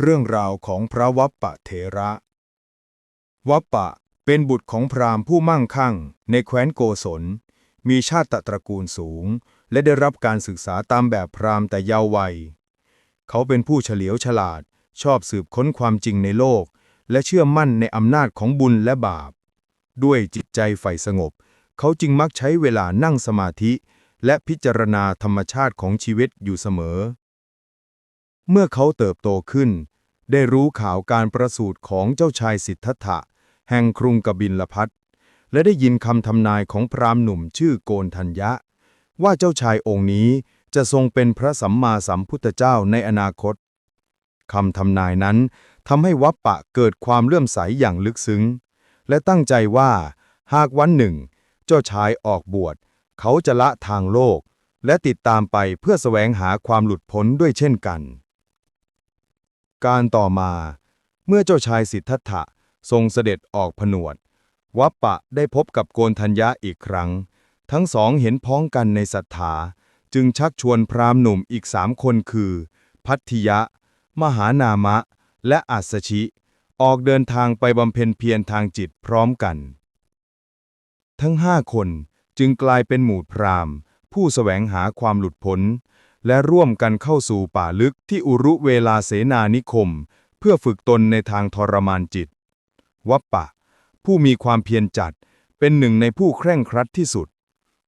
เรื่องราวของพระวัปปะเถระ วัปปะเป็นบุตรของพราหมณ์ผู้มั่งคั่ง ในแคว้นโกศล มีชาติตระกูลสูง และได้รับการศึกษาตามแบบพราหมณ์แต่เยาว์วัย เขาเป็นผู้เฉลียวฉลาด ชอบสืบค้นความจริงในโลก และเชื่อมั่นในอำนาจของบุญและบาป ด้วยจิตใจใฝ่สงบ เขาจึงมักใช้เวลานั่งสมาธิ และพิจารณาธรรมชาติของชีวิตอยู่เสมอ เมื่อเขาเติบโตขึ้น ได้รู้ข่าวการประสูติของเจ้าชายสิทธัตถะ แห่งกรุงกบิลพัทและได้ยินคำทำนายของพราหมณ์หนุ่มชื่อโกนทัญญะ ว่าเจ้าชายองค์นี้จะทรงเป็นพระสัมมาสัมพุทธเจ้าในอนาคตคำทำนายนั้นทำให้วัปปะเกิดความเลื่อมใสอย่างลึกซึ้ง และตั้งใจว่า หากวันหนึ่ง เจ้าชายออกบวช เขาจะละทางโลก และติดตามไปเพื่อแสวงหาความหลุดพ้นด้วยเช่นกัน การต่อมา เมื่อเจ้าชายสิทธัตถะทรงเสด็จออกผนวด วัปปะได้พบกับโกนทัญญะอีกครั้ง ทั้งสองเห็นพ้องกันในศรัทธาจึงชักชวนพราหมณ์หนุ่มอีกสามคนคือ พัทธิยะ มหานามะ และอัสสชิ ออกเดินทางไปบำเพ็ญเพียรทางจิตพร้อมกัน ทั้งห้าคนจึงกลายเป็นหมู่พราหมณ์ ผู้แสวงหาความหลุดพ้น และร่วมกันเข้าสู่ป่าลึกที่อุรุเวลาเสนานิคม เพื่อฝึกตนในทางทรมานจิต วัปปะ ผู้มีความเพียรจัด เป็นหนึ่งในผู้เคร่งครัดที่สุด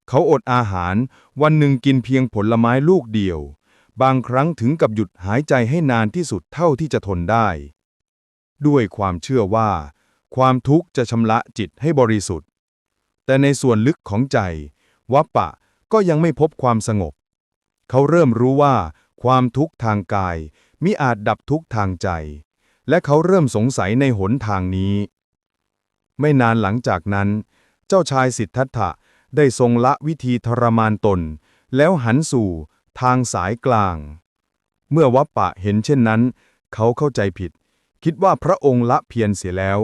เขาอดอาหารวันหนึ่งกินเพียงผลไม้ลูกเดียว บางครั้งถึงกับหยุดหายใจให้นานที่สุดเท่าที่จะทนได้ ด้วยความเชื่อว่า ความทุกข์จะชำระจิตให้บริสุทธิ์ แต่ในส่วนลึกของใจ วัปปะก็ยังไม่พบความสงบ เขาเริ่มรู้ว่า ความทุกข์ทางกายมิอาจดับทุกข์ทางใจ และเขาเริ่มสงสัยในหนทางนี้ ไม่นานหลังจากนั้น เจ้าชายสิทธัตถะได้ทรงละวิธีทรมานตน แล้วหันสู่ทางสายกลาง เมื่อวัปปะเห็นเช่นนั้น เขาเข้าใจผิด คิดว่าพระองค์ละเพียรเสียแล้ว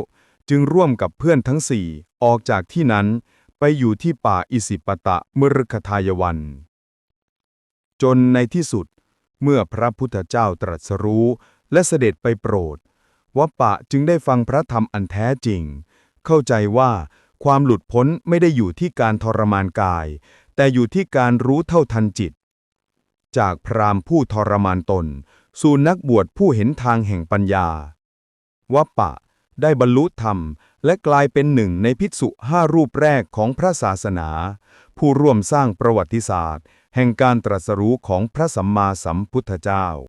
จึงร่วมกับเพื่อนทั้งสี่ออกจากที่นั้น ไปอยู่ที่ป่าอิสิปตะมฤคทายวัน จนในที่สุด เมื่อพระพุทธเจ้าตรัสรู้ และเสด็จไปโปรดวัปปะจึงได้ฟังพระธรรมอันแท้จริง เข้าใจว่าความหลุดพ้นไม่ได้อยู่ที่การทรมานกาย แต่อยู่ที่การรู้เท่าทันจิต จากพรามผู้ทรมานตน สู่นักบวชผู้เห็นทางแห่งปัญญาวัปปะได้บรรลุธรรม และกลายเป็นหนึ่งในภิกษุห้ารูปแรกของพระศาสนา ผู้ร่วมสร้างประวัติศาสตร์ แห่งการตรัสรู้ของพระสัมมาสัมพุทธเจ้า